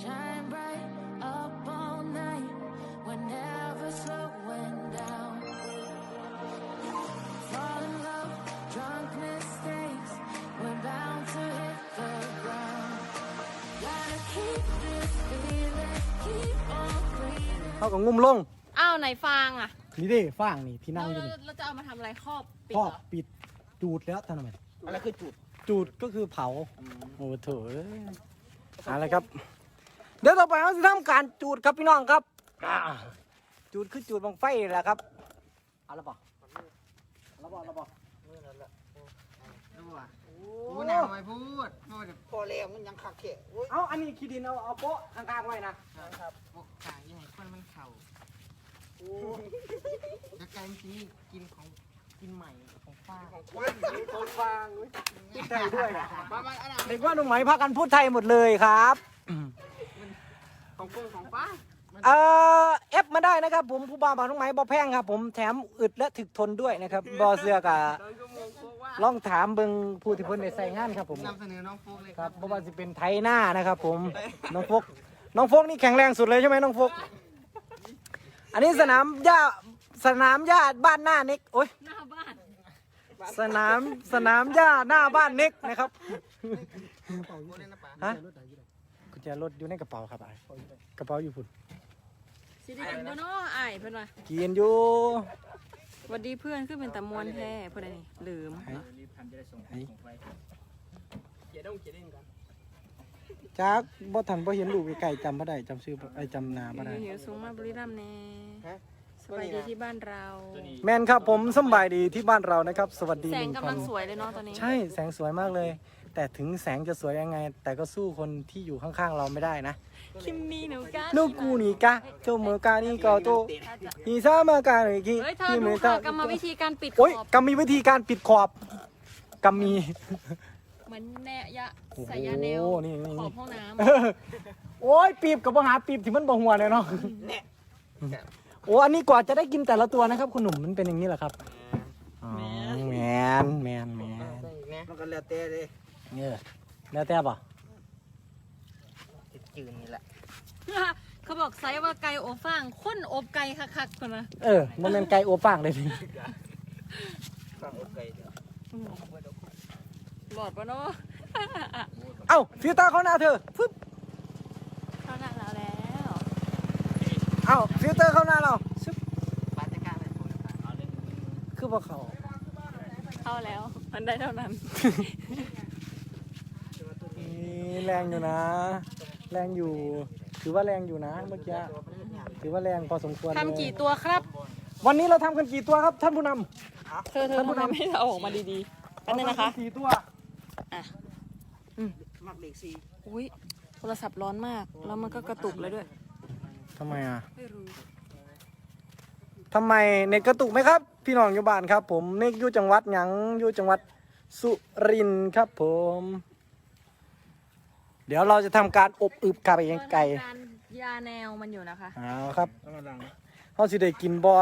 shine bright up all night. We're never slowing down. Fall in love, drunk mistakes. We're bound to hit the ground. Gotta keep this feeling, keep on breathing. เขาก็งุ่มลง อ้าวไหนฟางอะนี่ดิฟางนี่ที่นั่เรางอยู่นี่เราจะเอามาทำอะไรครอบปิดพ่อเหรอปิดจูดแล้วทำไมอะไรคือจุด จูดก็คือเผาโอ้โถเอ้ยเอาละครับ เดี๋ยวต่อไปเราจะทำการจูดครับพี่น้องครับอ่าจูดคือจูดบังไฟนี่แหละครับเอาละปะเอาละปะเอาละปะดูอะพูดแนวไม่พูดพูดพอแล้วมันยังคักเขะโอ้ยเอาอันนี้ขี้ดินเอาเอาโป๊ะข้างๆไว้นะครับพวกขายยังไงคนมันเข่าจะกลายเป็นที่กินของกินใหม่ของป้าของคนฟางพูดไทยด้วยนะป้ามันอันนั้นเด็กว่าหนุ่มไหมพากันพูดไทยหมดเลยครับ ของกุ้งของป้าเอ่อเอฟมาได้นะครับผมผู้บ่าวบางน้องไหมบอแพงครับ ผมแถมอึดและถึกทนด้วยนะครับบอเสือกะตอนชั่วโมงโฟกว่าลองถามเบิงผู้ที่เพิ่นได้ใส่งานครับผม นำเสนอน้องโฟกเลยครับเพราะว่าจะเป็นไทยหน้านะครับผม น้องฟกน้องฟกนี่แข็งแรงสุดเลยใช่ไหมน้องฟก อันนี้สนามหญ้าสนามหญ้าบ้านหน้าเน็กโอ้ยหน้าบ้านสนามสนามหญ้าหน้าบ้านเน็กนะครับ โฟกเลยนะป้าฮะกุ ญแจรถอยู่ในกระเป๋าครับไอ้กระเป๋าอยู่พุ่นสิได้กินบ่เนาะอ้ายเพิ่นว่ากินอยู่สวัสดีเพื่อนขึ้นเป็นตะมวนแท้เพิ่นนี่ลืมเกียร์ดงเกียร์ดิ้งกันจากบ่ทันบ่เห็นลูกไก่จำบ่ได้จำชื่อบ่ไอ้จำหนาบ่ได้ หิวสูงมาบุรีรัมย์แน่สบายดีที่บ้านเรา แมนครับผมสำบายดีที่บ้านเรานะครับ สวัสดีแสหงนึ่งกำพัลันงสวยเลยเนาะตอนนี้ ใช่แสงสวยมากเลย แต่ถึงแสงจะสวยยังไง แต่ก็สู้คนที่อยู่ข้างๆเราไม่ได้นะคิมมี่หนูกันลูกกูนี่กะโจเมอกานี่ก็โตนี่ซามากานี่กิเฮ้ยเธอที่ดูเมค่ะตากรรมวิธีการปิดขโอ้ยอบกำมีวิธีการปิดขอบกำมี เหมือนแนยะโอ้โหใส่ยาแนวนี่นี่ ขอบห้องน้โอ้ยปีบกับปัญหาปีบที่มันบ่หัวเลยเนาะเนี่ยโอ้อันนี้กว่าจะได้กินแต่ละตัวนะครับ คุณหนุ่มมันเป็นอย่างนี้แหละครับอ๋อแมนแมนแมนมันก็แล้วแต่เลย เนี่ยแล้วแต่ป่ะจืดนี่แหละำเขาบอกไซส์ว่าไก่อบฟางข้นอบไก่คักๆคนนะเออมันเป็นไก่โอฟางเลยทีฟังโอเคเดี๋ยวหลอดปะเนาะเอ้าฟิลเตอร์เข้าหน้าเธอฟึบเข้าหน้าเราแล้วเอ้าฟิลเตอร์เข้าหน้าเราชึบป้าจะกล้าอะไรผมนะป้าเอาเลยคือว่าเขาเข้าแล้ว มันได้เท่านั้น นี่แรงอยู่นะ แรงอยู่ ถือว่าแรงอยู่นะเมื่อกี้ถือว่าแรงพอสมควรเลยทำกี่ตัวครับ วันนี้เราทำกันกี่ตัวครับท่านผู้นเธอเธอทำไมไม่เอาออกมาดีำๆอันนี้นะคะเราทำกักี่ตัวมักเด็กซีอุ้ยโทรศัพท์ร้อนมาก แล้วมันก็กระตุกเลยด้วยทำไมอะไม่รู้ทำไมเน็ตกระตุกไหมครับ พี่น้องอยู่บ้านครับ ผมเน็ตอยู่จังหวัดหยังอยู่จังหวัดสุรินทร์ครับผม เดี๋ยวเราจะทำการอบอึบไก่ไก่การยาแนวมันอยู่นะคะ เอาครับต้องมาลังเขาสิได้กินบอ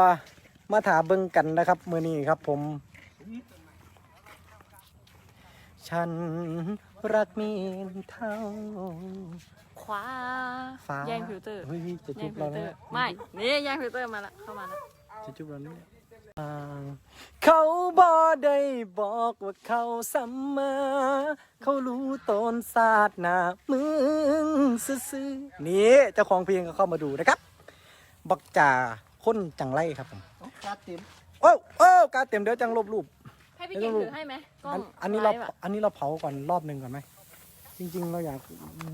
มาถาเบิ่งกันนะครับมื้อนี้ครับผม ฉันรักมีนเท่าขวาฟ้า แย่งฟิลเตอร์เฮ้ยจะแย่จุงบฟิเราลเตอเนี่ยร์ ไม่ นี่แย่งฟิลเตอร์มาละเข้ามาแล้วจะจุบเราเนี่ยอ่า เขาบอได้บอกว่าเขาสัมมา เขารู้ตนศาสตร์หนามึงซื่อๆนี่เจ้าของเพลงก็เข้ามาดูนะครับ บักจ่าคนจังไรครับผมกาเต็มโอ้โอ้การเต็มเดี๋ยวจังลบรูปให้พี่เก่งถือให้ไหมกล้ออังนอันนี้เราไลฟ์อะอันนี้เราเผาก่อนรอบหนึ่งก่อนไหมจริงๆ เราอยาก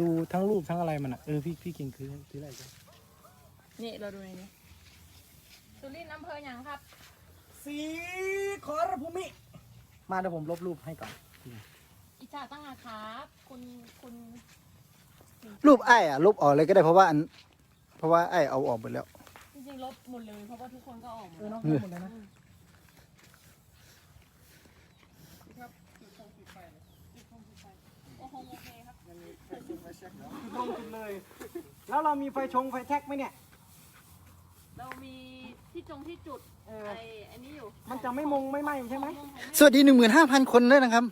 ดูทั้งรูปทั้งอะไรมันอะเออพี่พี่เก่งคือคืออะไรจ๊ะนี่เราดูในนี้สุรินทร์อำเภอหยังครับ สีขอรภูมิ มาเดี๋ยวผมลบรูปให้ก่อน อิจฉาตั้งอาครับคุณคุณรูปไอ้อะลบออกเลยก็ได้เพราะว่าอัน เพราะว่าไอ้เอาออกหมดแล้ว จริงๆลบหมดเลยเพราะว่าทุกคนก็ออกหมดเออแล้วเนาะหมดเลยนะ โอ้โหโอเคครับลงจุดเลย แล้วเรามีไฟชงไฟแท็กไหมเนี่ย เรามี ที่จงที่จุดเออ ไอ้อันนี้อยู่มันจะไม่มงไม่ไหมใช่ไหมสวัสดีหนึ่งหมื่นห้าพันคนด้วยนะครับ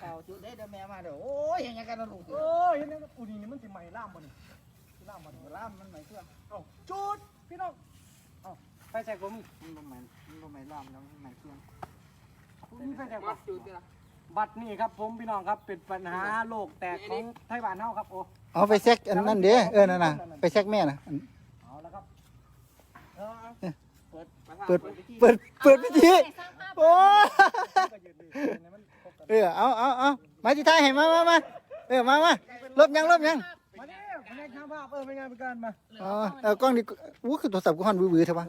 เข่าจุดได้เดี๋ยวแม่มาเดี๋ยวโอ้ยยังไงกันนะลูกโอ้ยเห็นไหมอูนี่นี่มันสิใหม่ล่ามบ่นี่สิล่ามบ่นี่ล่ามมันไหมเครื่องเอ้าจุดพี่น้องเอ้าไฟแท็กผมมันบ่ไหมมันบ่ไหมล่ามแล้วมันไหมเครื่องมีไฟแท็กมัปะกจุดกันละบัตรนี่ครับผมพี่น้องครับเป็นปัญหาโลกแตกของไทยบ้านเฮาครับโอ้ เอาไปแซกอันนั้นเด้เออนั่นน่ะไปแซกแม่น่ะอันเอาแล้วครับเออเปิดเปิดเปิดพิธีสร้างภาพโอ้ก็ยืนดีในมันครบกันเออเอาเอาเอามาที่ท้ายให้มามามาเออมามาลบยังลบยังมาเนี่ยมาเนี่ยช่างภาพเออเป็นไงเป็นการมาอ๋อเอากล้องดิอู้คือโทรศัพท์กูหันวื้อๆเถอะวะ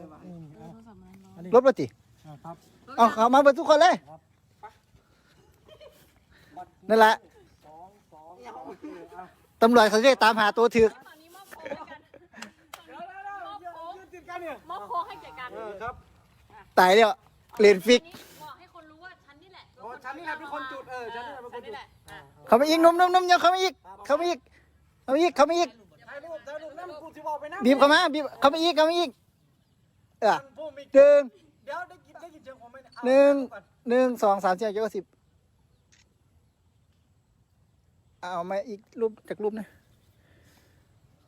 อันนี้ลบแล้วติอ่าครับเอาเอามาเบิดทุกคนเลยบัตรนั่นแหละ สองสองสองสี่อะ ตำรวจเขาจะได้ตามหาตัวถึกฝั่งนี้มอบโค้งให้กันเดี๋ยวเดี๋ยวเดี๋ยวเดี๋ยวยืนติดกันเนี่ยมอบโค้งให้แก่กันเออครับตายแล้วเลนฟิกบอกให้คนรู้ว่าฉันนี่แหละโอ้ฉันนี่แหละเป็นคนจุดเออฉันนี่แหละเป็นคนจุดแหละอะเขามาอีกนมนมนมยังเขามาอีก เขามาอีก เขามาอีก เขามาอีก ถ่ายรูปถ่ายรูปนั่นกูจะบอกไปนะบีบเขามาบีบเขามาอีก เขามาอีก เออผู้มีหนึ่งเดี๋ยวได้กินได้กินเชิงผมไหมเยเอาหนึ่งก่อหนึ่งสองสามสี่ห้าเจ็ดแปดสิบ เอามาอีกรูปจากรูปนะ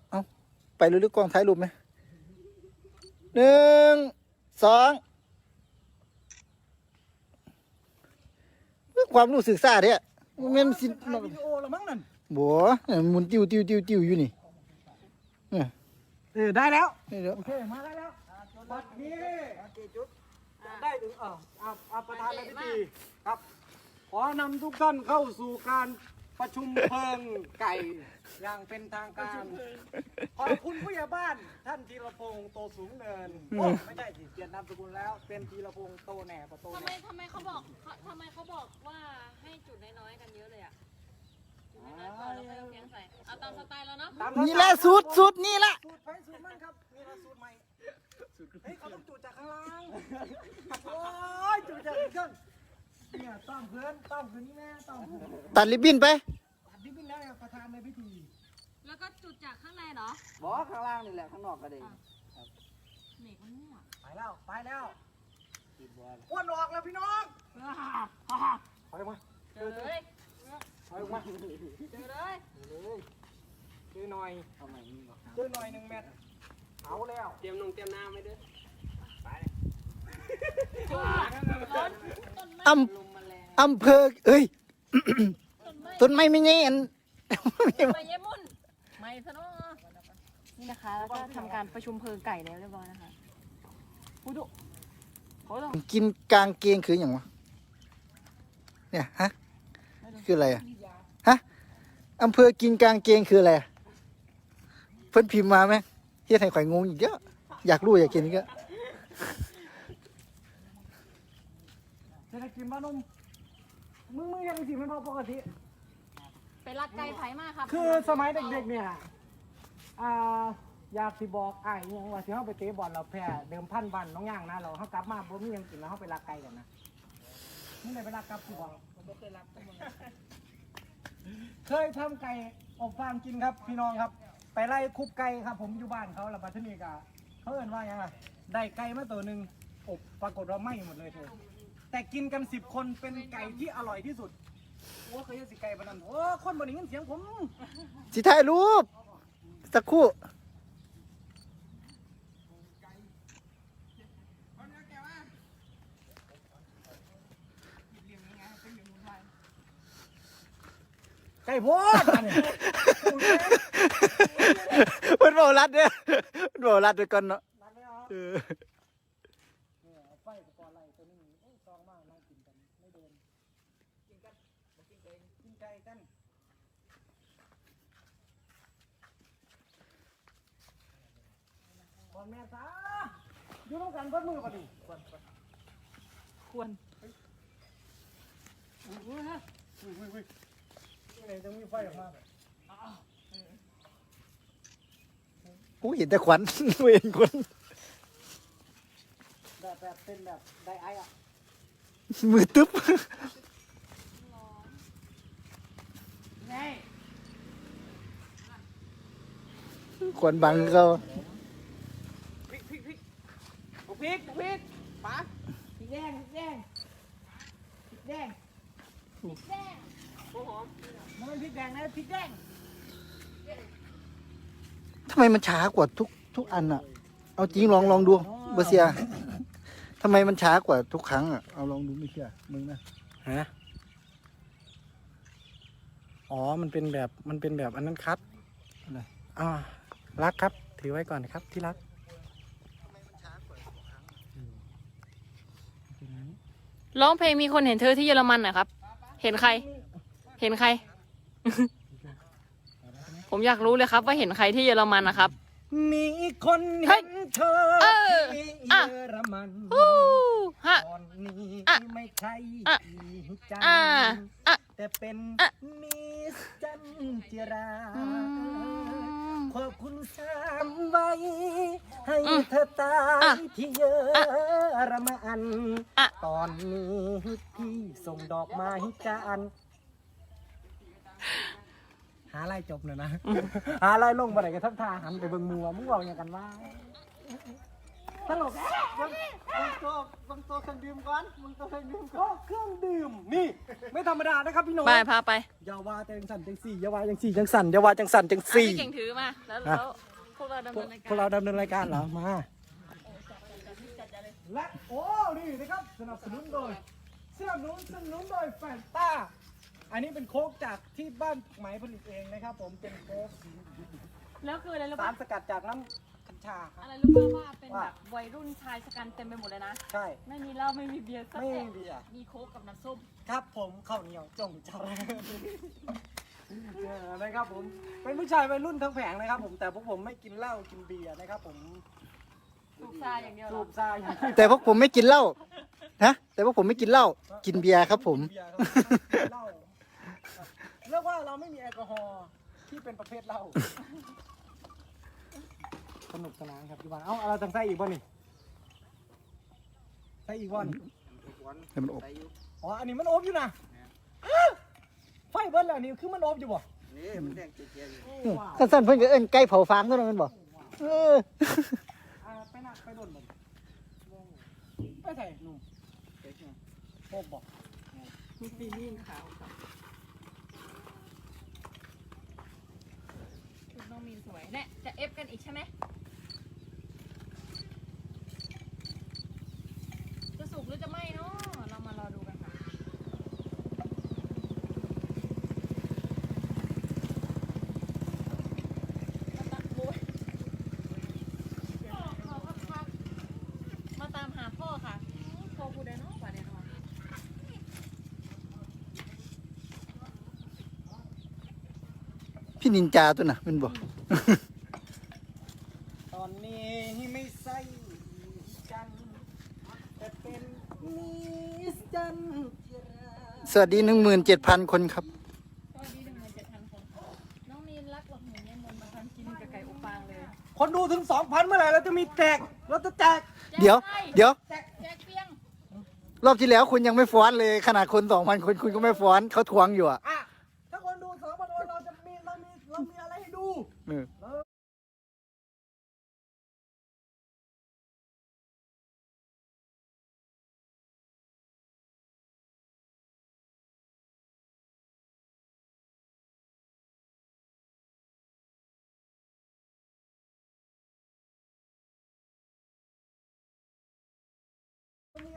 เอาไปรูปกล้องท้ายรูปนะหนึ่งสองความรู้สึกซ่าเนี่ยมันเป็นสิถ่ายวิดีโอแล้วมั้งนั่นบัวหมุนติ้วติ้วติ้วติ้วอยู่นี่เนี่ยเออได้แล้วนี่เดี๋ยวโอเคมาได้แล้วบัดนี้ได้ถึงเออเอาเอาประธานในพิธีครับ ขอนำทุกท่านเข้าสู่การ ประชุมเพลิงไก่อย่างเป็นทางการ ขอบคุณผู้ใหญ่บ้าน ท่านธีรพงษ์โตสูงเนินโอ้ไม่ใช่สิเปลี่ยนนามสกุลแล้ว เป็นธีรพงษ์โตแหน่ปะโตทำแหไมน่ทำไมเขาบอกเขาทำไมเขาบอกว่าให้จุดน้อยๆกันเยอะเลยอะจุดน้อยๆก่อนแล้วค่อยเอาเพียงใส่เอาตามสไตล์แล้วเนาะตามนี่แหละสูตรสูตรนี่ละสูตรไปสูตรมันครับนี่ละสูตรใหม่เฮ้ยเขาต้องจุดจากข้างล่างโอ้ยจุดจากข้างล่าง เนี่ยต้องเพื่อนต้องคืนนี้แม่ต้องเพื่อนตัดริบบิ้นไป ตัดดิบบิ้นแล้วเนี่ยประธานในพิธีแล้วก็จุดจากข้างในเหรอ บอกข้างล่างนี่แหละข้างนอกก็ได้เหน็กมันมั่วไปแล้วไปแล้วอ้วนออกแล้วพี่น้องถอยมาเจอเลยถอยมาเจอเลยเจอหน่อยเอาใหม่นี่บอกเจอหน่อยหนึ่งเม็ดเอาแล้วเตรียมนงเตรียมน้ำไว้ด้วยต้นต้นไม้อลมมันแรงำ อำเภอ เอ้ย ต้นไม้ต้นไม้ไม่ใช่อันไม้เยมุนไม้ซะเนาะนี่นะคะแล้วก็ทำการประชุมเพลิงไก่แล้วเรียบร้อยนะคะพูดุเขาต้องกินกลางเกงคืออย่างวะ เนี่ยฮะ คืออะไรอะฮะอำเภอกินกลางเกงคืออะไรอะเพิ่นพิมพ์มาไหมเฮียไทยข่อยงงอีกเยอะ อยากรู้อยากกินอีกเยอะจะได้กินบ้านุ่ม มึงมึงยังสิมันพอปกติ ไปรักไก่ไผ่มากครับคือสมัยเด็กๆเนี่ย อ่า อยากสิบอกอ้ายอิหยังว่าสิเฮาไปเตะบอลเราแพ้เดิมพันบันน้องย่างนะเราเฮากลับมาบ่มีหยังกินแล้วเฮาไปลักไก่กันนะมึงได้ไปลักกับกูบ่บ่เคยลักเคยทำไก่อบฟางกินครับพี่น้องครับ ไปไล่คุบไก่ครับ ผมอยู่บ้านเขาแล้วบัดนี้ก็เขาเอิ้นว่าหยังล่ะได้ไก่มาตัวหนึงอบปรากฏว่าไหม้หมดเลยเธอ แต่กินกันสิบคนเป็นไก่ที่อร่อยที่สุด โอ้เคยเห็นสิไก่ปานนั้นโอ้คนบ่ได้ยินเสียงผมสิถ่ายรูป สักครู่ไก่โพดอันนี้เพิ่นบอกรัดเนี่ยเพิ่นบอกรัดด้วยกันเนาะ รัดไม่เอาเออเนี่ยเอาไฟสปอร์ไลท์ตัวนี้โอ้ยซองมากนั่งกินกันไม่โดนกินกันบ่กินไก่กินไก่กันก่ อนแม่ตาอยู่ร่วมกันเบิดมือป่ะนี่ก่อนก่อนควรอุ้ยฮะอุ้ยอุ้ยอุ้ยยังไงจะมีไฟออกมาแบบกูเห็นแต่ควันกูเห็นควันแบบแบบเป็นแบบไดไออะมือตึ๊บไงควันบังเขา พริกพริกพริกโอ้ พริกพริกปะพริกแดงพริกแดงพริกแดงแดงโอ้หอมมันเป็นพริกแดงนะพริกแดงทำไมมันช้ากว่าทุกทุกอันอะ เอาจริงลองลองดูเบอร์เซียทำไมมันช้ากว่าทุกครั้งอะ เอาลองดูไม่เชื่อมึงนะฮะอ๋อ มันเป็นแบบ มันเป็นแบบอันนั้นครับอะไรอ่ารักครับ ถือไว้ก่อนครับที่รัก ร้องเพลงมีคนเห็นเธอที่เยอรมันนะครับ เห็นใคร เห็นใคร ผมอยากรู้เลยครับ ว่าเห็นใครที่เยอรมันนะครับ มีคนเฮ้เห็ยนเธอเออที่อะเยอรมันฮู้ฮะตอนนี้อะไม่ใช่อะอีจันอ่าอะแต่เป็นอะมิสจันจิราอืม ขอบคุณสามไว้ ให้อืมเธอตาอะยที่เยอรมันอะตอนนี้พี่ส่งดอกไม้จานหาอะไรจบหน่อยนะ หาอะไรลงมาไหนกันทักทาหันไปเบิ่งมัวมึงบอกอย่างกันว่า ตลกบางบางตัวบางตัวเครื่องดื่มก่อนบางตัวเครื่องดื่มก่อนเครื่องดื่มนี่ ไม่ธรรมดานะครับพี่น้ตไปพาไปอย่าว่าแต่จังสันจังสี่อย่าว่าจังสี่จังสันอย่าว่าจังสันจังสี่พี่เก่งถือมาแล้วแล้วพวกเราดำเนินรายพวการเราดำเนินรายการเหรอมาและโอ้นี่นะครับสนับสนุนโดยสนับสนุนสนับสนุนโดยแฟนต้าอันนี้เป็นโค้กจากที่บ้านไหมผลิตเองนะครับ ผมเป็นโค้กแล้วคืออะไรรู้สารสกัดจากน้ำ ชาครับ อะไรรู้ป่ะว่าเป็นว่า แบบวัยรุ่นชายชะกันเต็มไปหมดเลยนะ ใช่ ไม่มีเหล้าไม่มีเบียร์สักไม่แอะมีเบียร์มีโค้กกับน้ำส้มครับผมข้าวเหนียวจงเจ้าเออนะครับผมเป็นผู้ชายวัยรุ่นทั้งแผงนะครับ ผมแต่พวกผมไม่กินเหล้ากินเบียร์นะครับ ผมสูบซาอย่างเดียวเหรสูอบซาอย่างเดียวแต่พวกผมไม่กินเหล้าฮะแต่พวกผมไม่กินเหล้ากินเบียร์ครับผม เบียร์ครับเหล้าเรียกว่าเราไม่มีแอลกอฮอล์ที่เป็นประเภทเหล้า สนุกสนานครับพี่บานเอ้าเราจังใส่อีกบ่นี่ใส่อีกบ่นี่ให้มันอบใส่อยู่อ๋ออันนี้มันอบอยู่นะอ้าวไฟเบิ้ลแล้วนี่คือมันอบอยู่บ่นี่มันแดงเจี๊ยบๆอยู่สั้นๆเพิ่นก็เอิ้นไก่เผาฟางเท่านั้นแม่นบ่เอออ่าไปหนักไปโดนบ่นไปใส่หนุ่มโอบบ่มีปีนี่ขาวครับชุดน้องมีนสวยเนี่ยจะเอฟกันอีกใช่ไหมจะสุกห รือจะไหม้เนาะเรามารอดูกันค่ะมาตัดโบ๊ยพ่อเขาก็พักมาตามหาพ่อค่ะพ่อพูดได้เนาะกว่าเดี๋ยวเนาะพี่นินจาตัวน่ะแม่นบ่ตอนนี้ไม่ใส่กันแต่เป็นมิสจันจิรา สวัสดี17,000คนครับ สวัสดีหนึ่งหมื่นเจ็ดพันคนน้องมีนรักหลักหมูเนี่ยมนต์มาทำกินกับไก่อบฟางเลยคนดูถึง2,000เมื่อไหร่เราจะมีแจกเราจะแจกเดี๋ยว เดี๋ยว แจกแจกเปียงรอบที่แล้วคุณยังไม่ฟ้อนเลย ขนาดคน2,000คนคุณก็ไม่ฟ้อนเขาทวงอยู่อะอะ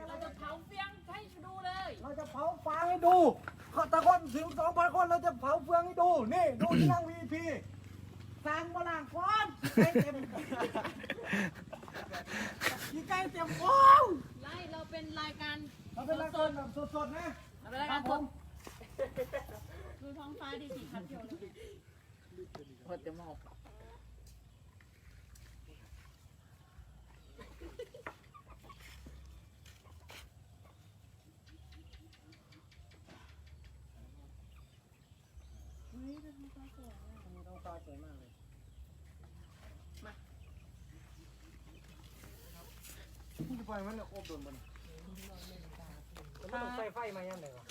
เราจะเผาเปียงให้ดูเลยเราจะเผาฟางให้ดูแต่คนถึง2,000คนเราจะเผาเฟืองให้ดู นี่ดูที่นั่ง VIP สร้างบลางก้อนใกล้เต็มกี่ใกล้เต็มโอ้วไล่เราเป็นรายการเราเป็นรายการแบบสดๆนะเราเป็นรายการสดดูท้องฟ้าดีสิครับเที่ยวเลยพอจะมอบ ท้องฟ้าสวยมากเลย มันจะปล่อยมันเนี่ยอบโดนมันมันต้องใส่ไฟมายังไงวะ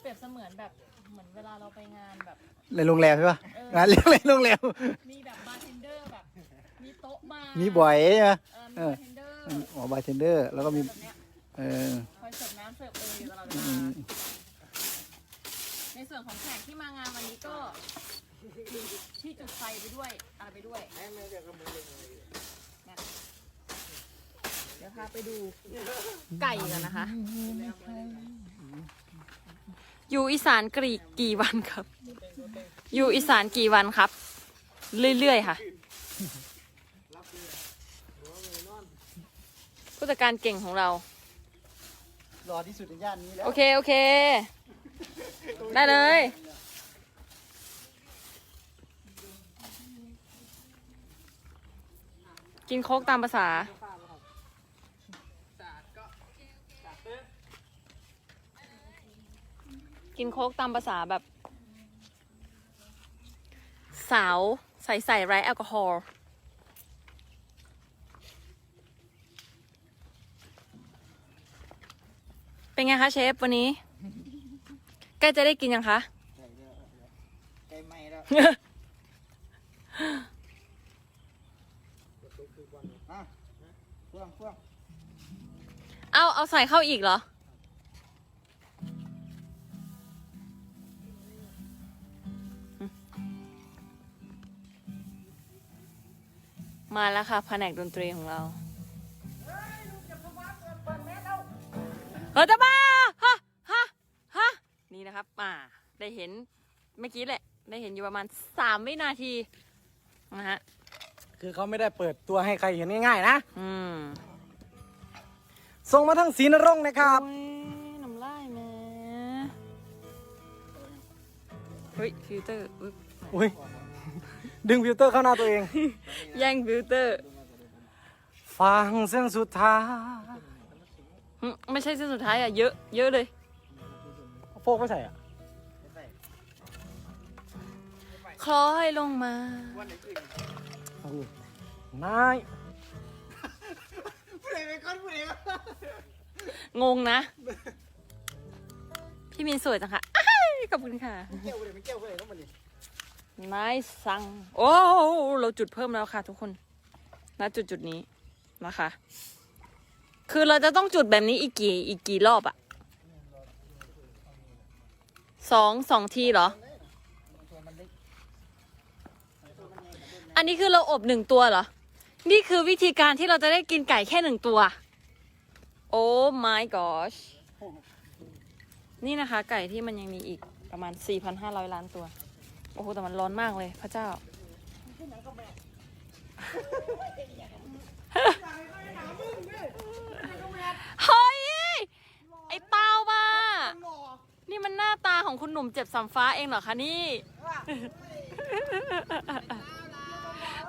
เปรียบเสมือนแบบเหมือนเวลาเราไปงานแบบ ในโรงแรมใช่ปะงานเลี้ยงในโรงแรม มีแบบบาร์เทนเดอร์แบบ มีโต๊ะมามีมีบ่อยใช่ไหมเออมีบาร์เทนเดอร์อ๋อบาร์เทนเดอร์ แล้วก็มีแบบเนี้ยเออคอยเสิร์ฟน้ำเสิร์ฟเออยู่ตลอดเวอืลามในส่วนของแขกที่มางานวันนี้ก็ที่จุดไฟไปด้วยอะไรไปด้วยนะ เดี๋ยวพาไปดูไก่กันนะคะ อยู่อีสานกรีกกี่วันครับ อยู่อีสานกี่วันครับ เรื่อยๆค่ะ ผู้จัดการเก่งของเรา รอที่สุดในย่านนี้แล้วโอเคโอเค ได้เลย กินโค้กตามภาษา กินโค้กตามภาษาแบบ สาวใส่ใส่ไรแอลกอฮอล์เป็นไงคะเชฟวันนี้ ใกล้จะได้กินยังคะใจไหมแล้วอะเฟื่องเฟื่องเอาเอาใส่เข้าอีกเหรอ มาแล้วค่ะแผนกดนตรีของเราเฮ้ยจะบ้าฮะฮะฮะนี่นะครับอ่าได้เห็นเมื่อกี้แหละ ได้เห็นอยู่ประมาณสามวินาทีนะฮะคือเขาไม่ได้เปิดตัวให้ใครเห็นง่ายๆนะอืมส่งมาทั้งสีนรงค์นะครับโอ้ยน้ำลายแม่เฮ้ยฟิลเตอร์อุ๊ย อุ้ย ดึงฟิลเตอร์เข้าหน้าตัวเอง แย่งฟิลเตอร์ฟังเส้นสุดท้ายหึไม่ใช่เส้นสุดท้ายอะ เยอะ เยอะเลย โฟกไม่ใส่อะคล้อยลงมาเอาดินายผู้ใดเป็นคนผู้ใดวะงงนะ พี่มินสวยจังค่ะอ้ายขอบคุณค่ะแก้วผู้ใดเป็นแก้วผู้ใดต้องมาดินายสั่งโอ้เราจุดเพิ่มแล้วค่ะ ทุกคนณจุดจุดนี้นะคะ คือเราจะต้องจุดแบบนี้อีกกี่อีกกี่รอบอะสองสองทีเหรอ อันนี้คือเราอบหนึ่งตัวเหรอ นี่คือวิธีการที่เราจะได้กินไก่แค่หนึ่งตัว โอ้ my gosh นี่นะคะ ไก่ที่มันยังมีอีกประมาณ 4,500 ล้านตัว อ้โหแต่มันร้อนมากเลยพระเจ้า เฮ้ย ไอ้เต้าบ้านี่มันหน้าตาของคุณหนุ่มเจ็บสำฟ้าเองเหรอคะนี่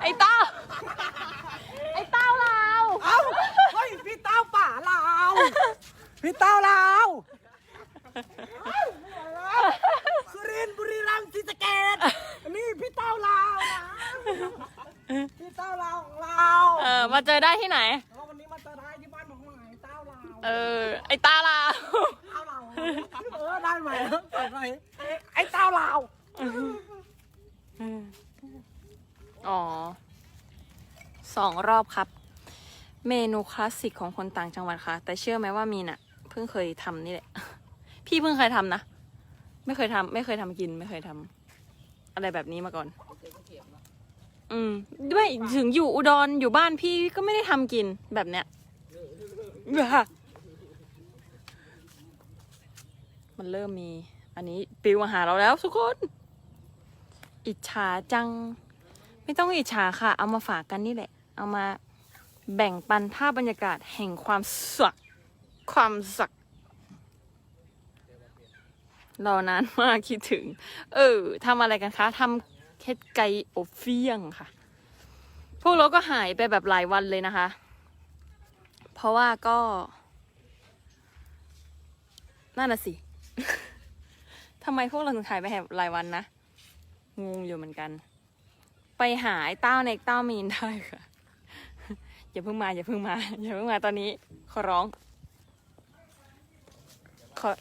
ไอ้เต้า ไอ้เต้าเรา เอ้าเฮ้ยพี่เต้าป่าลาวพี่เต้าลาวสุ รินทร์บุรีรัมย์ศรีสะเกษอันนี้พี่เต้าลาวนะพี่เต้าลาวของเราเออมาเจอได้ที่ไหน แล้ววันนี้มาเจอได้ที่บ้านของหมายเต้าลาวเออ ไอ้ตาลาว เต้าลาวเออได้ไหมเปิดไหมไอ้เต้าลาวอ๋อสองรอบครับ เมนูคลาสสิกของคนต่างจังหวัดค่ะ แต่เชื่อไหมว่ามีน่ะ เพิ่งเคยทำนี่แหละ พี่เพิ่งเคยทำนะ ไม่เคยทำไม่เคยทำกิน ไม่เคยทำอะไรแบบนี้มาก่อน อืมด้วยถึงอยู่อุดรอยู่บ้านพี่ก็ไม่ได้ทำกินแบบเนี้ยมันเริ่มมี อันนี้ปิวมาหาเราแล้วทุกคน อิจฉาจัง ไม่ต้องอิจฉาค่ะ เอามาฝากกันนี่แหละ เอามาแบ่งปันภาพบรรยากาศแห่งความสุขความสุข รอนานมากคิดถึง เออทำอะไรกันคะทำเค็ดไก่อบเฟี้ยงค่ะ พวกเราก็หายไปแบบหลายวันเลยนะคะ เพราะว่าก็นั่นน่ะสิทำไมพวกเราถึงหายไปแบบหลายวันนะงงอยู่เหมือนกัน ไปหาไอ้เต้าในเต้ามีนได้ค่ะ อย่าเพิ่งมาอย่าเพิ่งมาอย่าเพิ่งมาตอนนี้ขอร้องขอ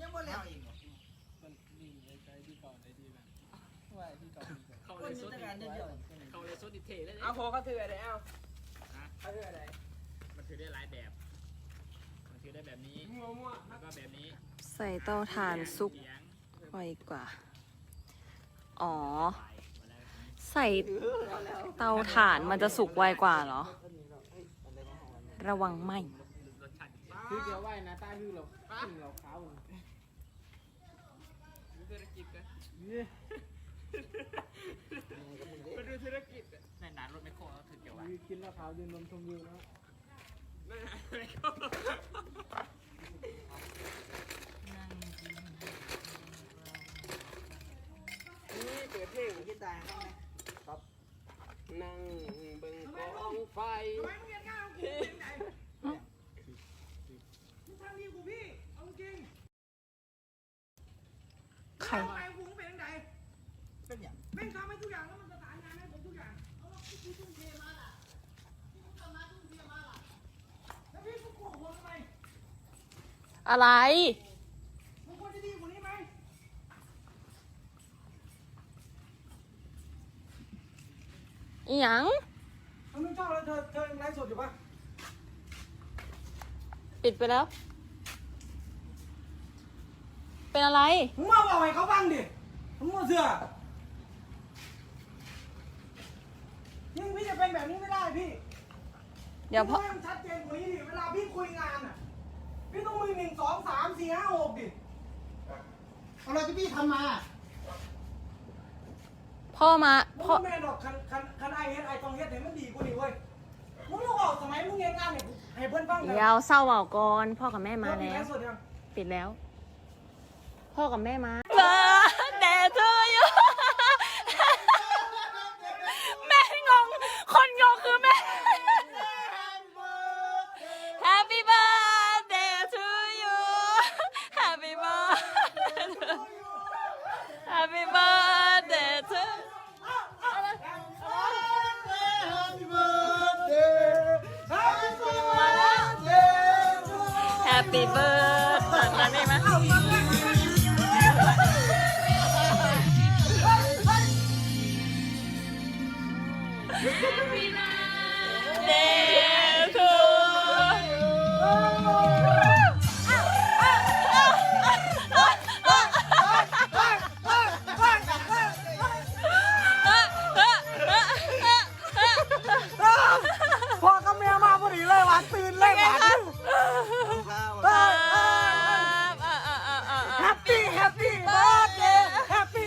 ยังบ่แล้วอีก เขาเลยซดเขาเลยซดดิ เทเลยเอาพอเขาถืออะไรเอาเขาถืออะไรมันถือได้หลายแบบ มันถือได้แบบนี้ มั่วแล้วก็แบบนี้ใส่เตาถ่านซุกเสียงไวกว่า อ๋อใส่เตาถ่านมันจะสุกไวกว่าเหรอ ระวังไหมรสชาติคือเดียวไหวนะตาคือเราๆธุรกิจกันมาดูธุรกิจ ตรถึงเกี่ยววะกินแล้วขาวยืนนมชมวิวนะนั่นนานรถไม่โคตรนี่เปิดเพลงที่ตายได้ไหมนั่งเบิ่งกองไฟ ใคร เป็นอย่าง อะไร อีหยังมันไม่ชอบแล้วเธอเธอยังไลฟ์สดอยู่ปะปิดไปแล้ว เป็นอะไร มึงมาบอกให้เขาฟังดิมึงมาเสือยิ่งพี่จะเป็นแบบนี้ไม่ได้พี่เดี๋ยวพ่อให้มันชัดเจนกว่านี้ดิเวลาพี่คุยงานอะ พี่ต้องมีหนึ่งสองสามสี่ห้าหกดิเอาอะไรที่พี่ทำมา พ่อมามึงพ่อแม่ดอกคันคันคันไอเฮ็ดไอต้องเฮ็ดให้มันดีกว่านี้เว้ยมึงต้องบอกสมัยมึงเฮ็ดงานเนี่ยให้เพื่อนฟังกันเดี๋ยวเศร้าเบาก่อนพ่อกับแม่มาเธอแล้วไฟ์สดยัง ปิดแล้ว พ่อกับแม่มา Birthday to Happy birthday!